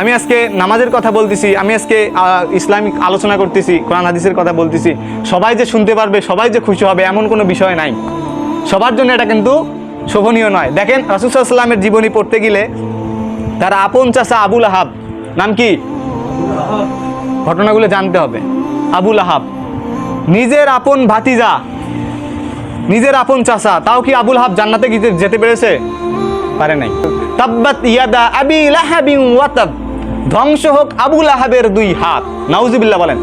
আমি আজকে নামাজের কথা বলতেছি, আমি আজকে ইসলামিক আলোচনা করতেছি, কোরআন হাদিসের কথা বলতেছি। সবাই যে শুনতে পারবে, সবাই যে খুশি হবে, এমন কোনো বিষয় নাই। সবার জন্য এটা কিন্তু শোভনীয় নয়। দেখেন রাসুসাল্লামের জীবনী পড়তে গেলে তার আপন চাষা আবুল আহাব, নাম কি? ঘটনাগুলো জানতে হবে। আবুল আহাব, নিজের আপন ভাতিজা, নিজের আপন চাষা তাও কি আবুল হাব জান্নাতে যেতে পেরেছে? পারে নাই। তাব্বাত ইয়াদা আবি লাহাবিন ওয়াতাব। ধ্বংস হোক আবুল আহাবের দুই হাত। নাউজুবিল্লাহ বলেন।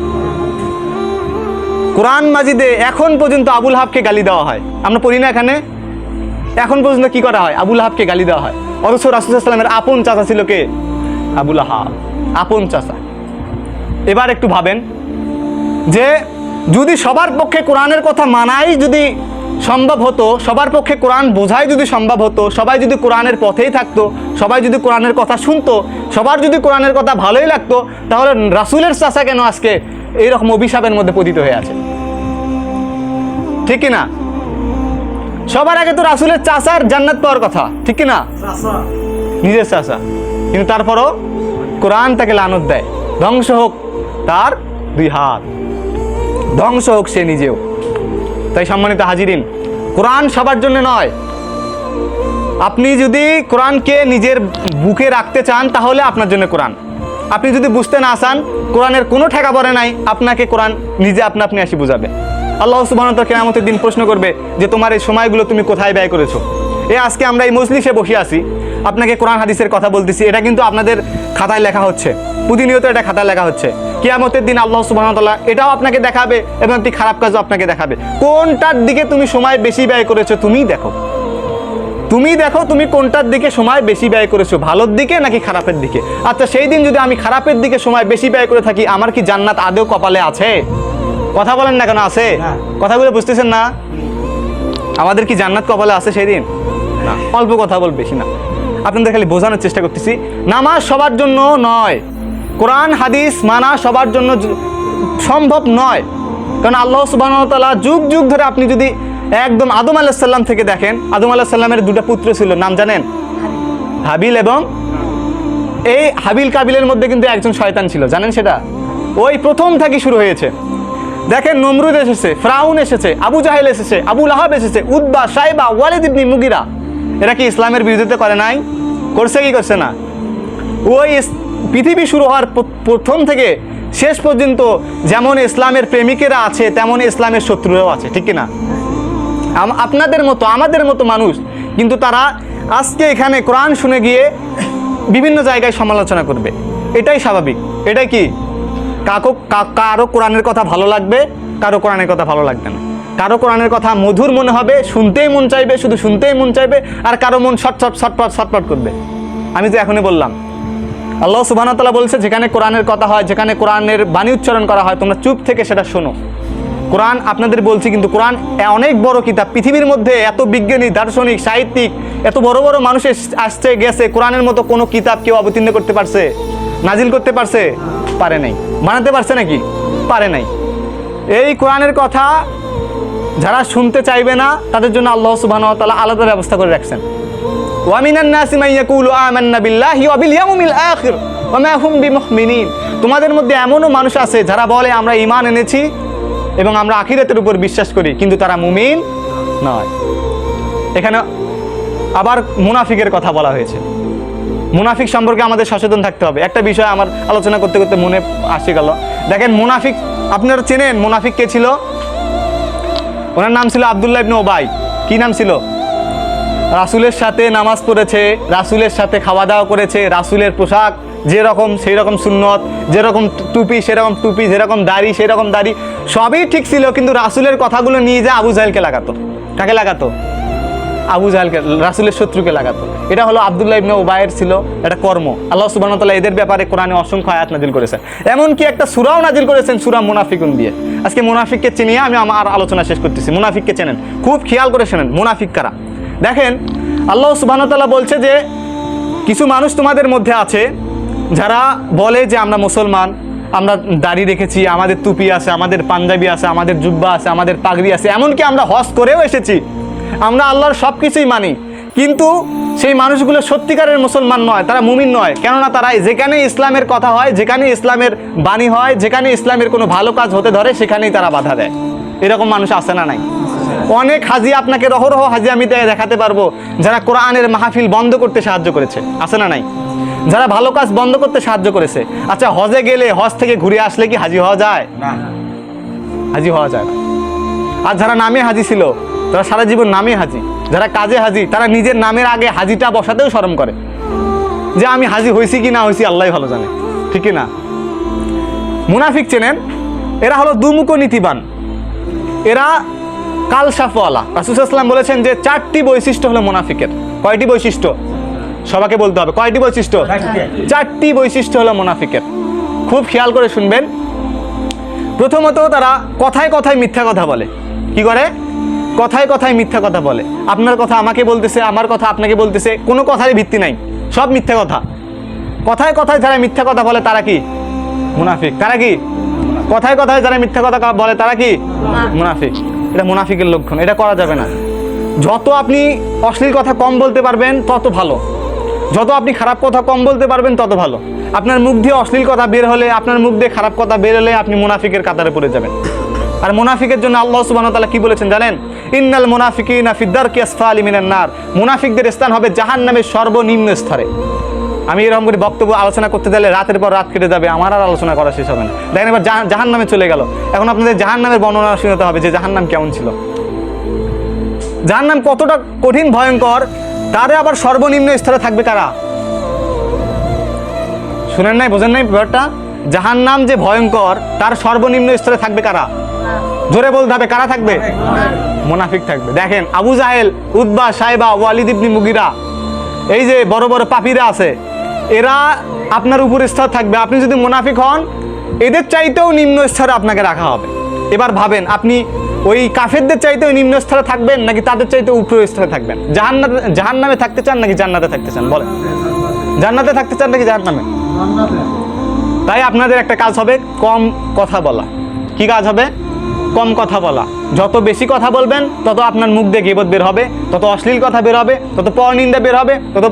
কোরআন মাজিদে এখন পর্যন্ত আবুল হাবকে গালি দেওয়া হয়। আমরা পড়ি না এখানে? এখন পর্যন্ত কি করা হয়? আবুল হাবকে গালি দেওয়া হয়। অথচ রাসুলামের আপন চাচা ছিল কে? আবুল হাব আপন চাচা। এবার একটু ভাবেন যে, যদি সবার পক্ষে কোরআনের কথা মানাই যদি সম্ভব হতো, সবার পক্ষে কোরআন বোঝাই যদি সম্ভব হতো, সবাই যদি কোরআনের পথেই থাকতো, সবাই যদি কোরআনের কথা শুনতো সবার যদি কোরআনের কথা ভালোই লাগতো তাহলে রাসুলের চাষা কেন আজকে এইরকম অভিশাপের মধ্যে পতিত হয়ে আছে? ঠিক কি না সবার আগে তো রাসুলের চাষার জান্নাত পাওয়ার কথা ঠিক কি না নিজের চাষা কিন্তু তারপরও কোরআন তাকে লানত দেয়। ধ্বংস হোক তার দুই হাত। ধ্বংস হোক সে নিজেও। তাই সম্মানিত হাজিরিন কোরআন সবার জন্য নয়। আপনি যদি কোরআনকে নিজের বুকে রাখতে চান, তাহলে আপনার জন্য কোরআন। আপনি যদি বুঝতে না চান, কোরআনের কোনো ঠেকা পড়ে নাই, আপনাকে কোরআন নিজে আপনা আপনি আসি বুঝাবে। আল্লাহ সুবাহত কেনামতের দিন প্রশ্ন করবে যে, তোমার এই সময়গুলো তুমি কোথায় ব্যয় করেছ? এ, আজকে আমরা এই মজলিসে বসে আছি। আপনাকে কোরআন হাদিসের কথা বলতেছি। এটা কিন্তু আপনাদের খাতায় লেখা হচ্ছে। প্রতিনিয়ত এটা খাতায় লেখা হচ্ছে। কিয়ামতের দিন আল্লাহ সুবাহতাল্লাহ এটাও আপনাকে দেখাবে এবং একটি খারাপ কাজও আপনাকে দেখাবে। কোনটার দিকে তুমি সময় বেশি ব্যয় করেছ, তুমিই দেখো। তুমি দেখো তুমি কোনটার দিকে সময় বেশি ব্যয় করেছ ভালোর দিকে নাকি খারাপের দিকে? আচ্ছা সেই দিন যদি আমি খারাপের দিকে সময় বেশি ব্যয় করে থাকি আমার কি জান্নাত আদেও কপালে আছে? কথা বলেন না কেন আছে। কথাগুলো বুঝতেছেন না? আমাদের কি জান্নাত কপালে আছে সেই দিন? অল্প কথা বল বেশি না। আপনাদের খালি বোঝানোর চেষ্টা করতেছি। নামাজ সবার জন্য নয়। কোরআন হাদিস মানা সবার জন্য সম্ভব নয়। কারণ আল্লাহ সুবাহতাল্লাহ যুগ যুগ ধরে আপনি যদি একদম আদম আলাহিসাল্লাম থেকে দেখেন আদম আলাহিসাল্লামের দুটো পুত্র ছিল নাম জানেন? হাবিল। এবং এই হাবিল কাবিলের মধ্যে কিন্তু একজন শয়তান ছিল জানেন সেটা? ওই প্রথম থেকে শুরু হয়েছে। দেখেন নমরুদ এসেছে ফ্রাউন এসেছে আবু জাহেল এসেছে আবু লাহাব এসেছে উদ্বা সাইবা ওয়ালিদ ইবনি মুগিরা। এরা কি ইসলামের বিরোধিতা করে নাই? করছে কি করছে না? ওই পৃথিবী শুরু হওয়ার প্রথম থেকে শেষ পর্যন্ত যেমন ইসলামের প্রেমিকেরা আছে তেমন ইসলামের শত্রুরাও আছে ঠিক কি না? আম- আপনাদের মতো, আমাদের মতো মানুষ। কিন্তু তারা আজকে এখানে কোরআন শুনে গিয়ে বিভিন্ন জায়গায় সমালোচনা করবে। এটাই স্বাভাবিক। এটাই কি? কাকো কারও কোরআনের কথা ভালো লাগবে, কারও কোরআনের কথা ভালো লাগবে না। কারও কোরআনের কথা মধুর মনে হবে, শুনতেই মন চাইবে, শুধু শুনতেই মন চাইবে, আর কারও মন ছটছট ছটপট ছটপট করবে। আমি তো এখনই বললাম, আল্লাহ সুবাহতাল্লাহ বলছে, যেখানে কোরআনের কথা হয়, যেখানে কোরআনের বাণী উচ্চারণ করা হয়, তোমরা চুপ থেকে সেটা শোনো। কোরআন আপনাদের বলছি কিন্তু কোরআন অনেক বড় কিতাব। পৃথিবীর মধ্যে এত বিজ্ঞানী, দার্শনিক, সাহিত্যিক, এত বড় বড় মানুষ আসছে, গেছে, কোরআনের মতো কোনো কিতাব কেউ অবতীর্ণ করতে পারছে, নাজিল করতে পারছে, পারে নাই। বানাতে পারছে নাকি? পারে নাই। এই কোরআনের কথা যারা শুনতে চাইবে না, তাদের জন্য আল্লাহ সুবহানাহু তালা আলাদা ব্যবস্থা করে রাখছেন। তোমাদের মধ্যে এমনও মানুষ আছে যারা বলে, আমরা ঈমান এনেছি এবং আমরা আখিরাতের উপর বিশ্বাস করি, কিন্তু তারা মুমিন নয়। এখানে আবার মুনাফিকের কথা বলা হয়েছে। মুনাফিক সম্পর্কে আমাদের সচেতন থাকতে হবে। একটা বিষয় আমার আলোচনা করতে করতে মনে আসে গেল। দেখেন, মুনাফিক, আপনারা চেনেন মুনাফিক কে ছিল? ওনার নাম ছিল আবদুল্লাহ ইবনে ওবাই। কি নাম ছিল? রাসুলের সাথে নামাজ পড়েছে, রাসুলের সাথে খাওয়া দাওয়া করেছে, রাসুলের পোশাক যেরকম সেই রকম সুন্নত, যেরকম টুপি সেরকম টুপি, যেরকম দাড়ি সেরকম দাড়ি, সবই ঠিক ছিল, কিন্তু রাসুলের কথাগুলো নিয়ে যা আবু জাহেলকে লাগাতো। কাকে লাগাতো? আবু জাহেলকে, রাসুলের শত্রুকে লাগাতো। এটা হলো আবদুল্লাহ ইবনে ওবায়ের ছিল এটা কর্ম। আল্লাহ সুবাহ তাআলা এদের ব্যাপারে কোরআনে অসংখ্য আয়াত নাজিল করেছেন। এমনকি একটা সুরাও নাজিল করেছেন সুরা মুনাফিকুন দিয়ে। আজকে মুনাফিককে চিনিয়ে আমি আমার আলোচনা শেষ করতেছি। মুনাফিককে চেনেন, খুব খেয়াল করে শোনেন, মুনাফিক কারা? দেখেন, আল্লাহ সুবাহ তাআলা বলছে যে, কিছু মানুষ তোমাদের মধ্যে আছে যারা বলে যে আমরা মুসলমান, আমরা দাড়ি রেখেছি, আমাদের টুপি আছে, আমাদের পাঞ্জাবি আছে, আমাদের জুব্বা আছে, আমাদের পাগড়ি আছে, এমনকি আমরা হজ করেও এসেছি। আমরা আল্লাহর সব কিছুই মানি। কিন্তু সেই মানুষগুলো সত্যিকারের মুসলমান নয়, তারা মুমিন নয়। কেননা তারা যেখানে ইসলামের কথা হয়, যেখানে ইসলামের বাণী হয়, যেখানে ইসলামের কোনো ভালো কাজ হতে ধরে, সেখানেই তারা বাধা দেয়। এরকম মানুষ আছে না নাই? অনেক হাজি আপনাকে রহরহ হাজি আমি দেখাতে পারব, যারা কোরআনের মাহফিল বন্ধ করতে সাহায্য করেছে। আছে না নাই? যারা ভালো কাজ বন্ধ করতে সাহায্য করেছে। আচ্ছা হজে গেলে হজ থেকে ঘুরে আসলে কি হাজি হওয়া যায়? হাজি হওয়া যায় আর যারা নামে হাজি ছিল তারা সারা জীবন নামে হাজি। যারা কাজে হাজি তারা নিজের নামের আগে হাজিটা বসাতেও শরম করে। যে আমি হাজি হয়েছি কি না হয়েছি আল্লাহ ভালো জানে। ঠিক না? মুনাফিক চেনেন? এরা হলো দুমুখ নীতিবান এরা কাল সাফওয়ালা রাসুসাল্লাম বলেছেন যে চারটি বৈশিষ্ট্য হলো মুনাফিকের। কয়টি বৈশিষ্ট্য? সবাকে বলতে হবে। কয়টি বৈশিষ্ট্য? চারটি। বৈশিষ্ট্য হলো মুনাফিকের। খুব খেয়াল করে শুনবেন। প্রথমত তারা কথায় কথায় মিথ্যা কথা বলে। কি করে? কথায় কথায় মিথ্যা কথা বলে। আপনার কথা আমাকে বলতেছে আমার কথা আপনাকে বলতেছে কোনো কথারই ভিত্তি নাই। সব মিথ্যা কথা। কথায় কথায় যারা মিথ্যা কথা বলে তারা কি? মুনাফিক। তারা কি? কথায় কথায় যারা মিথ্যা কথা বলে তারা কি? মুনাফিক। এটা মুনাফিকের লক্ষণ। এটা করা যাবে না। যত আপনি অশ্লীল কথা কম বলতে পারবেন তত ভালো। যত আপনি খারাপ কথা কম বলতে পারবেন, তত ভালো। আপনার মুখ দিয়ে অশ্লীল কথা বের হলে, আপনার মুখ দিয়ে খারাপ কথা বের হলে আপনি মুনাফিকের কাতারে পড়ে যাবেন। আর মুনাফিকের জন্য আল্লাহ সুবহানাহু ওয়া তাআলা কি বলেছেন জানেন? ইন্নাল মুনাফিকিনা ফিদ্দারকি আসফালি মিনান নার। মুনাফিকদের স্থান হবে জাহান জাহান্নামের সর্বনিম্ন স্তরে। আমি এরকম করে বক্তব্য আলোচনা করতে গেলে রাতের পর রাত কেটে যাবে, আমার আর আলোচনা করা শেষ হবে না। দেখেন এবার জাহান নামে চলে গেল। এখন আপনাদের জাহান নামের বর্ণনা শুনতে হবে যে জাহান নাম কেমন ছিল। জাহান নাম কতটা কঠিন, ভয়ঙ্কর তারে আবার সর্বনিম্ন স্তরে থাকবে কারা? শুনেন নাই, বোঝেন নাই ব্যাপারটা? জাহান নাম যে ভয়ঙ্কর, তার সর্বনিম্ন স্তরে থাকবে কারা? জোরে বলতে হবে কারা থাকবে? মোনাফিক থাকবে। দেখেন, আবু জাহেল উদ্বা সাহেবা ওয়ালিদ ইবনি মুগিরা, এই যে বড় বড় পাপিরা আছে, এরা আপনার উপর স্তর থাকবে। আপনি যদি মুনাফিক হন, এদের চাইতেও নিম্ন স্তরে আপনাকে রাখা হবে। এবার ভাবেন, আপনি ওই কাফেরদের চাইতে ওই নিম্ন স্তরে থাকবেন নাকি তাদের চাইতে উপর স্তরে থাকবেন? জাহান্নাতে জাহান নামে থাকতে চান নাকি জান্নাতে থাকতে চান? বলেন। জান্নাতে থাকতে চান নাকি জাহান নামে তাই আপনাদের একটা কাজ হবে কম কথা বলা। কি কাজ হবে? কম কথা বলা। যত বেশি কথা বলবেন তত আপনার মুখ দিয়ে গিবত বের হবে তত অশ্লীল কথা বের হবে তত পর নিন্দা বের হবে তত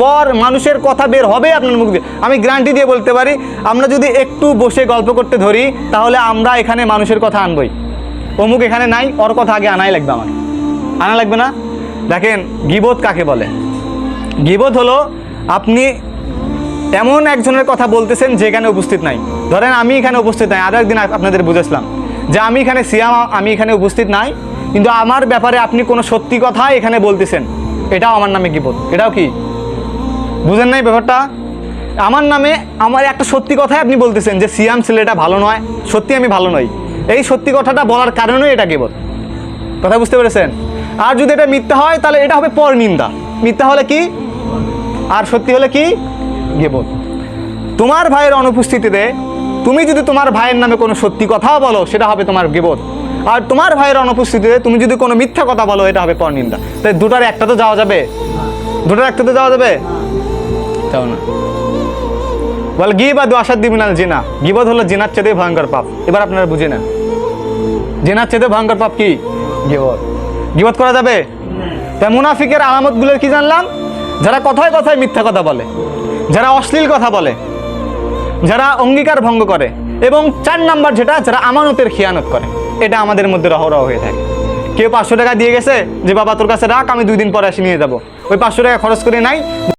পর মানুষের কথা বের হবে আপনার মুখ দিয়ে। আমি গ্যারান্টি দিয়ে বলতে পারি আমরা যদি একটু বসে গল্প করতে ধরি তাহলে আমরা এখানে মানুষের কথা আনবই। অমুক এখানে নাই, ওর কথা আগে আনাই লাগবে আমার আনা লাগবে না? দেখেন, গিবত কাকে বলে? গিবত হলো আপনি এমন একজনের কথা বলতেছেন যে এখানে উপস্থিত নাই। ধরেন আমি এখানে উপস্থিত নাই আরও একদিন আপনাদের বুঝেছিলাম যে আমি এখানে সিয়াম, আমি এখানে উপস্থিত নাই, কিন্তু আমার ব্যাপারে আপনি কোনো সত্যি কথা এখানে বলতেছেন। এটাও আমার নামে গিবত। এটাও কি? বুঝেন নাই ব্যাপারটা? আমার নামে আমার একটা সত্যি কথাই আপনি বলতেছেন যে সিয়াম ছেলেটা ভালো নয়, সত্যি আমি ভালো নই। এই সত্যি কথাটা বলার কারণেই এটা গিবত কথা বুঝতে পেরেছেন? আর যদি এটা মিথ্যা হয়, তাহলে এটা হবে পর নিন্দা। মিথ্যা হলে কি? আর সত্যি হলে কি? গেবত তোমার ভাইয়ের অনুপস্থিতিতে, তুমি যদি তোমার ভাইয়ের নামে কোনো সত্যি কথাও বলো, সেটা হবে তোমার গেবত আর তোমার ভাইয়ের অনুপস্থিতিতে, তুমি যদি কোনো মিথ্যা কথা বলো, এটা হবে পরনিন্দা তাই দুটার একটা তো যাওয়া যাবে? দুটার একটা তো যাওয়া যাবে? যাও না। বল গিবা দোয়াশাদ দিবিনাল জিনা। গিবত হলো জিনার চেয়ে ভয়ঙ্কর পাপ। এবার আপনারা বুঝে নেন। জেনার চেয়ে ভয়ঙ্কর পাপ কি? গিবত। গিবত করা যাবে? তাই মুনাফিকের আলামতগুলো কি জানলাম? যারা কথায় কথায় মিথ্যা কথা বলে যারা অশ্লীল কথা বলে যারা অঙ্গীকার ভঙ্গ করে এবং চার নাম্বার যেটা যারা আমানতের খেয়ানত করে এটা আমাদের মধ্যে রহরহ হয়ে থাকে। কেউ পাঁচশো টাকা দিয়ে গেছে যে বাবা তোর কাছে রাখ আমি দুই দিন পরে এসে নিয়ে যাব। ওই পাঁচশো টাকা খরচ করে নাই